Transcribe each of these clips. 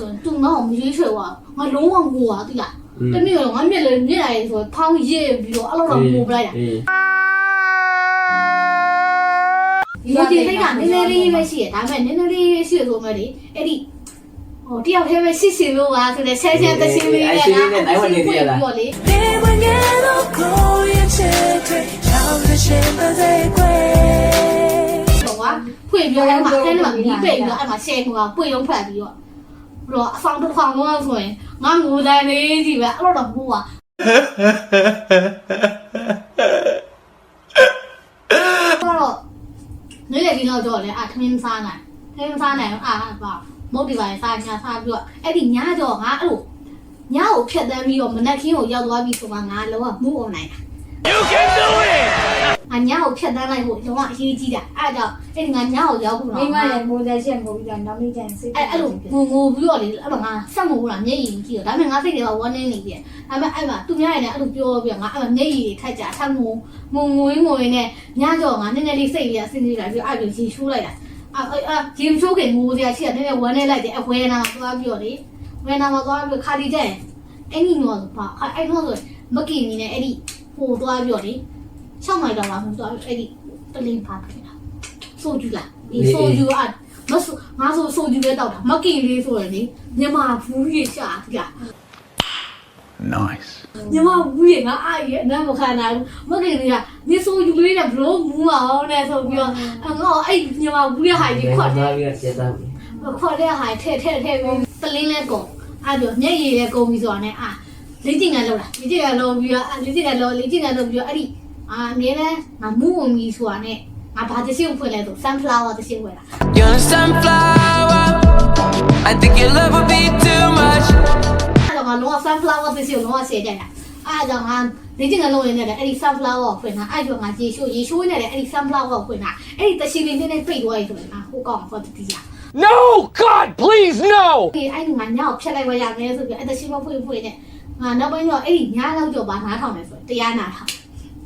ဆိုရင် तू ငါ့ကိုမရွေးချယ်သွားငါလုံးဝငိုသွားသိလားတနေ့တော့ငါမျက်လည်းမျက်ရည်ဆိုတော့ထောင်းရစ်ပြီးတော့အဲ့လိုတော့ငိုပလိုက်တာဒီဒီစိတ်ကနည်းနည်းလေးပဲရှိရဒါပေမဲ့နည်းနည်းလေးရှိရဆိုမှလေအဲ့ဒီဟိုတယောက်တည်းပဲရှိစီလို့ပါဆိုတဲ့ဆဲဆဲတရှိလေးနဲ့လားအဲ့ဝင်နေရလားပြောလေနေဝင်ရတော့ကိုရဲ့ချေတွေရောက်ရရှင်ပါစေကွယ်ဖွင့်ပြောလိုက်မှာဆဲနေမှာဒီပိတ်ပြီးတော့အဲ့မှာဆဲခွာပွေရုံဖတ်ပြီးတော့ ဘလို့အဆောင်တစ်ဆောင်တော့ဆိုရင်ငါငိုတယ်လေးကြီးပဲအဲ့လိုတော့ငိုပါတော့နေလေဒီတော့ကြော်လဲအာထမင်းစားနိုင်ထမင်းစားနိုင်အာပါမုတ်ဒီပါစားညာစားပြီးတော့အဲ့ဒီညကြော်ငါအဲ့လိုညကိုဖြတ်တန်းပြီးတော့မနက်ခင်းကိုရောက်သွားပြီဆိုမှငါလောကမူးအောင်နိုင်တာ ငါညကိုဖြတ်တန်းလိုက်ဖို့လုံးဝအရေးကြီးတာအဲ့ဒါကြောင့်အဲ့ဒီငါညကိုရောက်ဖို့မိတော့မလည်းမိုးတဲ့ရှက်ပို့ပြီးတော့နောက်နေ့ကျရင်စိတ်အဲ့အဲ့လိုငိုငိုပြီးတော့လေအဲ့တော့ငါဆက်မလို့လားမျက်ရည်ကြီးတော့ဒါပေမဲ့ငါစိတ်တွေကဝမ်းနေနေပြီဒါပေမဲ့အဲ့မှာသူများရနေအဲ့လိုပြောပြီးတော့ငါအဲ့မှာမျက်ရည်တွေထက်ကြထက်ငိုငိုငိုရင်းငိုရင်းနဲ့ညကြောငါနည်းနည်းလေးစိတ်လေးအဆင်းနေတာပြီးအဲ့လိုရေရှိုးလိုက်တာအဲ့အဲ့ရေမချိုးခင်ငိုစရာရှိတာနည်းနည်းဝမ်းနေလိုက်တယ်အဝဲနာမှာသွားပြီးတော့လေဝဲနာမှာသွားပြီးခါလီတဲ့အဲ့ဒီတော့ပါအဲ့တော့ဆိုမကင်နေနဲ့အဲ့ဒီဟိုသွားပြီးတော့လေ 6မိုင်တော့မှသွားပြီးအဲ့ဒီတလင်းပါခဲ့တာဆိုကြလားဒီဆိုကြอ่ะမဆိုငါဆိုဆိုကြပဲတောက်တာမကင်လေးဆိုရယ်လေမြန်မာဘူးကြီးရှာတိလား Nice. မြန်မာဘူးကြီးငါအားရအနမ်းမခံနိုင်ဘူးမကင်လေးကဒီဆိုကြလေးနဲ့ဘလို့မူးမအောင်နဲ့ဆိုပြီးတော့ငါအဲ့မြန်မာဘူးရဲ့ဟာကြီးခွတ်တယ်သွားပြီးတော့ကျက်သားပြီခွတ်တဲ့ဟာထဲထဲထဲပြီးတလင်းလဲကုန်အဲ့ပြောမျက်ရည်လဲကုန်ပြီးဆိုတာနဲ့အာလေးကျင်ကလောက်လားလေးကျင်ကလောက်ပြီးတော့လေးကျင်ကလောက်လေးကျင်ကလောက်ပြီးတော့အဲ့ဒီ အာအမြဲတမ်းငါမူးဝင်ပြီးဆိုတာနဲ့ငါဘာတစ်ရှင်းဖွင့်လဲဆို sunflower တစ်ရှင်းဖွင့်တာ You're a sunflower. I think your love would be too much. အဲ့တော့ငါလုံးဝ sunflower သစ်စီကိုလုံးဝဆယ်ကြတာအဲ့ဒါကြောင့်ငါလေ့ကျင့်ကလုံးရင်းနဲ့လည်းအဲ့ဒီ sunflower ကိုဖွင့်တာအဲ့တော့ငါရေရှိုးရေရှိုးနေတယ်အဲ့ဒီ sunflower ကိုဖွင့်တာအဲ့ဒီတရှိလေးနည်းနည်းပိတ်သွားပြီဆိုရင်ငါဟိုကောင်ဟောတတိယ No! God, please, no! ဒီအဲ့ဒီငါညောက်ဖြတ်လိုက်ပါရမယ်ဆိုပြီးအဲ့တရှိမဖွင့်ဖွင့်နဲ့ငါနောက်ပိုင်းတော့အဲ့ဒီညလောက်ကြောပါနားထောင်တယ်ဆိုရင်တရားနာထောင်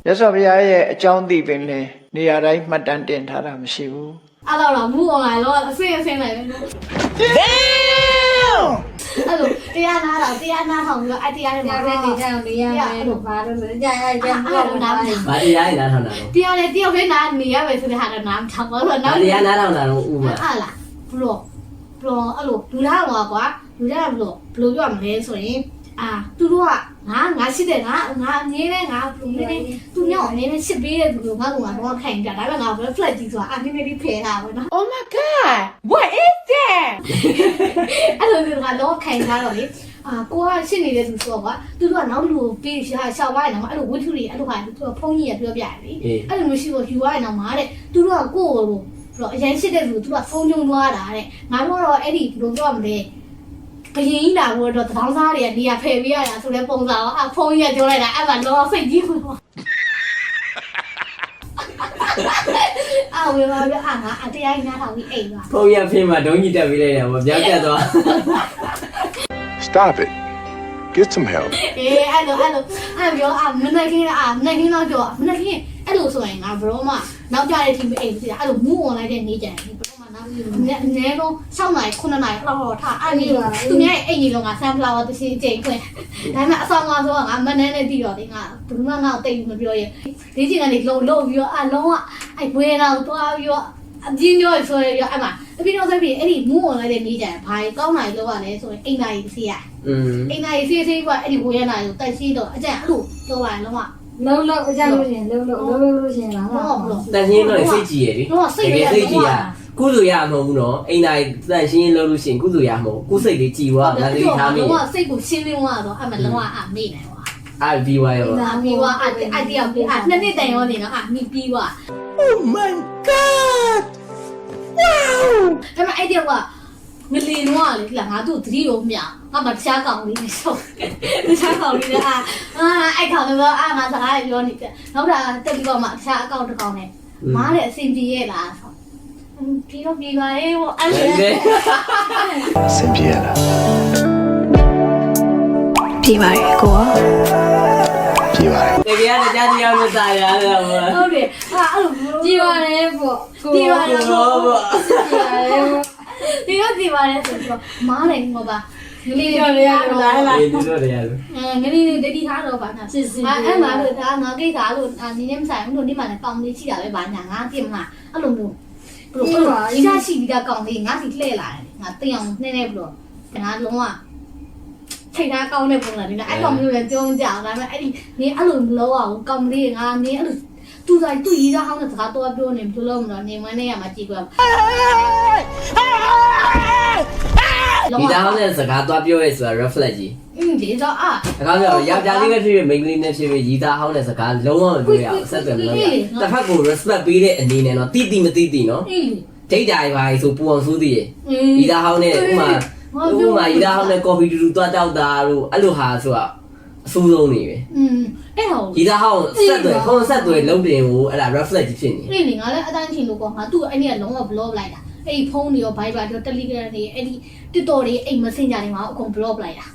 ရသော်ဘုရားရဲ့အကြောင်းသိပင်လဲနေရာတိုင်းမှတ်တမ်းတင်ထားတာမရှိဘူးအဲ့တော့တော့မူအွန်လိုင်းတော့အစင်းအစင်းလိုက်တယ်အဲ့လိုတရားနာတော့တရားနာထောင်ပြီးတော့အဲ့တရားနဲ့ကြောမှာက်တဲ့နေကြအောင်နေရမယ်လို့ဘာလို့လဲကြာရကြမလို့နားမလဲ။ဘာတရားနားထောင်တာတော့တရားနဲ့တယောက်နဲ့နားနေရမယ်ဆိုတဲ့ဟာတော့နားမထောင်ပါဘူး။ဘာနောက်တရားနားထောင်တာတော့ဥမာဟာလားဘလို့ဘလို့အဲ့လိုလူသားတော့ကွာလူသားကဘလို့ဘလို့ပြောမလဲဆိုရင်အာသူတို့က ငါငါရှိတယ်ငါငါအငင်းနဲ့ငါဘလို့နည်းနည်းသူညောင်းနည်းနည်းရှစ်ပေးတဲ့သူကငါကတော့တော့ခိုင်ကြဒါပေမဲ့ငါဘယ် flat ကြီးဆိုတာအနည်းနည်းလေးဖယ်ထားပါတော့ Oh my god. What is that? အဲ့လိုမျိုးကတော့ခိုင်ထားတော့လေအာကိုကရှင်းနေတဲ့သူဆိုတော့ကွာသူတို့ကနောက်လူကိုပေးရှာရှောက်သွားရင်တော့အဲ့လိုဝတ္ထုတွေအဲ့လိုဟာသူကဖုန်းကြီးရပြောပြတယ်လေအေးအဲ့လိုမျိုးရှိလို့ယူရရင်တော့မာတဲ့သူတို့ကကိုယ့်ကိုယ်တော့အရင်ရှိတဲ့သူသူကဆုံးချုံသွားတာတဲ့ငါတို့ကတော့အဲ့ဒီဘယ်လိုပြောမလဲ ဘယင်းလာလို့တော့တောင်းစားတွေကနေရာဖယ်ပေးရတာဆိုတဲ့ပုံစံတော့အဖုန်းကြီးကပြောလိုက်တာအဲ့မှာလောစိတ်ကြီးဘူးအာဝေဘာပြအာငါအတရားကြီးနားထောင်ပြီးအိမ်သွား။ဖုန်းရဖင်းမှာဒုံးကြီးတက်ပြီးလိုက်တာပေါ့။ပြောင်းပြတ်သွား Stop it. Get some help. အေးအဲ့လိုအဲ့လိုအဲ့ပြောအာမနေ့ကအာမနေ့ကတော့ပြောမနေ့ကအဲ့လိုဆိုရင်ငါဘရောမနောက်ကြတဲ့ team အိမ်စီအဲ့လိုမူး online တဲ့နေကြတယ်ဘရောမနောက်ပြီးန ည်းနည်းတော့6နိုင်9နိုင်အဲ့လိုထားအဲ့ဒီသူများအိမ်ကြီးလုံးက sunflower တစ်ချင်းချိန်ခွင့်ဒါပေမဲ့အဆောင်ကဆိုတော့ငါမနေ့နဲ့တည်တော့လေငါဘယ်မှငါတိတ်မပြောရင်ဒီချိန်ကနေလုံလုံပြီးတော့အလုံးကအဲ့ဘွေတော့တွားပြီးတော့အပြင်းပြောဆိုရရအဲ့မှာအပြင်းတော့ဆိုပြီးအဲ့ဒီမူး online တဲ့နေကြတယ်ဘာကောင်းနိုင်လို့ရလဲဆိုရင်အိမ်သားကြီးစီးရ။อืมအိမ်သားကြီးစီးစီးကအဲ့ဒီဘွေရနာကိုတိုက်စီးတော့အကျန်အဲ့လိုပြောပါရင်လုံးဝလုံးလုံးအကြလို့ရှင်လုံးလုံးလုံးလုံးလို့ရှင်လားတော့ဘလို့တန်ရှင်းတော့စိတ်ကြည်ရလေတော့စိတ်လေးစိတ်ကြည်ရ ကုသိုလ်ရမဟုတ်ဘူးနော်အိမ်တိုင်းတန်ရှင်းလို့လို့ရှိရင်ကုသိုလ်ရမဟုတ်ကိုယ်စိတ်လေးကြည်သွားငါတတိထားမိတော့စိတ်ကိုရှင်းလင်းသွားတော့အမှလုံးဝအမေ့နိုင်ပါအာပြီးွားရောအမီဝါအအတယောက်ပြီးအနှစ်နှစ်တန်ရောနေတော့အမိပြီးွာ Oh my god. Wow. ဒါပေမဲ့အဲ့တယောက်ကငလင်တော့လေဒီလားငါတို့သတိရောမြငါမတခြားကောင်လေးနဲ့ရှုပ်တခြားကောင်လေးနဲ့အာအာအဲ့ကောင်လည်းအာငါစကားပြောနေတယ်နောက်တာတက်ပြီးတော့မှတခြားအကောင့်တစ်ကောင်နဲ့မားတဲ့အဆင်ပြေရဲ့လားဆို ပြီးတော့ပြီးပါရဲ့ဟိုအဲ့လေလို Simpiera. ပြပါတယ်ကိုရော Pievare. တကယ်တရားတရားမစားရတယ်ဘောဟုတ်တယ်အာအဲ့လိုကြည်ပါတယ်ပေါ့ကိုပြီးပါတော့ဘောဘောကြည်ပါတယ်ပေါ့ဒီတော့ဒီပါတယ်ဆိုတော့မားတယ်ဟောပါငလေးပြောရရလာလာအေးဒီလိုတရားလို့အဲငလေးတတိထားတော့ပါနာစစ်စစ်အဲ့မှာလို့ဒါငါကိစ္စလို့နင်းနေမဆိုင်ဘူးလို့ဒီမှာလည်းကောင်းလေးရှိတာပဲဗာညာငါပြင်မလားအဲ့လိုမျိုး ဘလို့ရှားရှိပြီးသားကောင်းလေးငါစီလှည့်လာတယ်ငါတင်အောင်နှဲ့နေဘလို့ငါလုံးဝထိတ်သားကောင်းတဲ့ပုံစံလေးနဲ့အဲ့ကောင်မျိုးလည်းကြုံကြအောင်ဒါပေမဲ့အဲ့ဒီနေအဲ့လိုမလုပ်အောင်ကောင်းလေးငါနေအဲ့လိုသူတိုင်းသူရေးသားဟောင်းတဲ့စကားတော့ပြောနေဘယ်လိုမလို့နေမနေရမှာကြည့်ကြလုံး ဒီဝသားဟောင်းတဲ့စကားသွားပြောရဲဆိုတာ reflect ကြီးအင်းဒီတော့အာအကောင်းပြောယောက်ျားလေးပဲဖြစ်ဖြစ်မိန်းကလေးနဲ့ဖြစ်ဖြစ်ရီသားဟောင်းတဲ့စကားလုံးဝမပြောရအောင်ဆက်သွယ်မလုပ်ရတစ်ဖက်ကို respect ပေးတဲ့အနေနဲ့တော့တိတိမတိတိနော်အေးဒိတ်တာပါဆိုပူအောင်ဆိုးသေးရဲ့အေးရီသားဟောင်းနဲ့ဥမာဥမာရီသားဟောင်းနဲ့ coffee တူတူသွားတောက်တာတို့အဲ့လိုဟာဆိုတာအဆိုးဆုံးနေပဲอืมအဲ့တော့ရီသားဟောင်းဆက်သွယ်ဖုန်းဆက်သွယ်လုံးတင်ကိုအဲ့ဒါ reflect ကြီးဖြစ်နေအေးလေငါလည်းအတိုင်းချင်လို့ကောငါသူ့အဲ့ဒီကလုံးဝ block လိုက်တာ အဲ့ဒီဖုန်းတွေရော Viber တွေရော Telegram တွေအဲ့ဒီ TikTok တွေအဲ့ Messenger တွေမှာအကုန် block လိုက်တာ